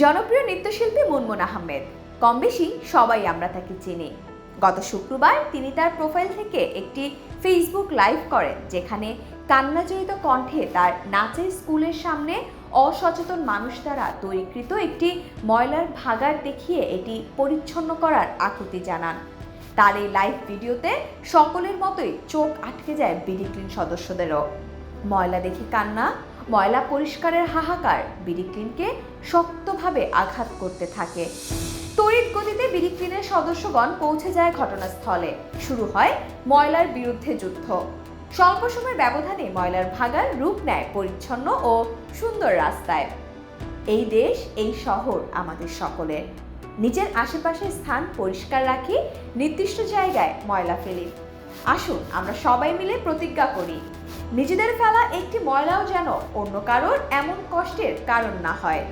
জনপ্রিয় নৃত্যশিল্পী মুনমুন আহমেদ। কম বেশি সবাই আমরা তাকে চিনি। গত শুক্রবার তিনি তার প্রোফাইল থেকে একটি ফেসবুক লাইভ করেন, যেখানে কান্নাজড়িত কণ্ঠে তার নাচের স্কুলের সামনে অসচেতন মানুষ দ্বারা তৈরিকৃত একটি ময়লার ভাগার দেখিয়ে এটি পরিচ্ছন্ন করার আকুতি জানান। তার এই লাইভ ভিডিওতে সকলের মতোই চোখ আটকে যায় বিডি ক্লিন সদস্যদেরও। ময়লা দেখে কান্না ময়লা পরিষ্কারের হাহাকার বিডিক্লিনকে শক্তভাবে আঘাত করতে থাকে। তড়িৎ গতিতে বিডি ক্লিনের সদস্যগণ পৌঁছে যায় ঘটনাস্থলে। শুরু হয় ময়লার বিরুদ্ধে যুদ্ধ। স্বল্প সময়ের ব্যবধানে ময়লার ভাগার রূপ নেয় পরিচ্ছন্ন ও সুন্দর রাস্তায়। এই দেশ, এই শহর আমাদের সকলের। নিজের আশেপাশের স্থান পরিষ্কার রাখি, নির্দিষ্ট জায়গায় ময়লা ফেলি। আসুন, আমরা সবাই মিলে প্রতিজ্ঞা করি। নিজেদের ফেলা একটি ময়লাও যেন অন্য কারোর এমন কষ্টের কারণ না হয়।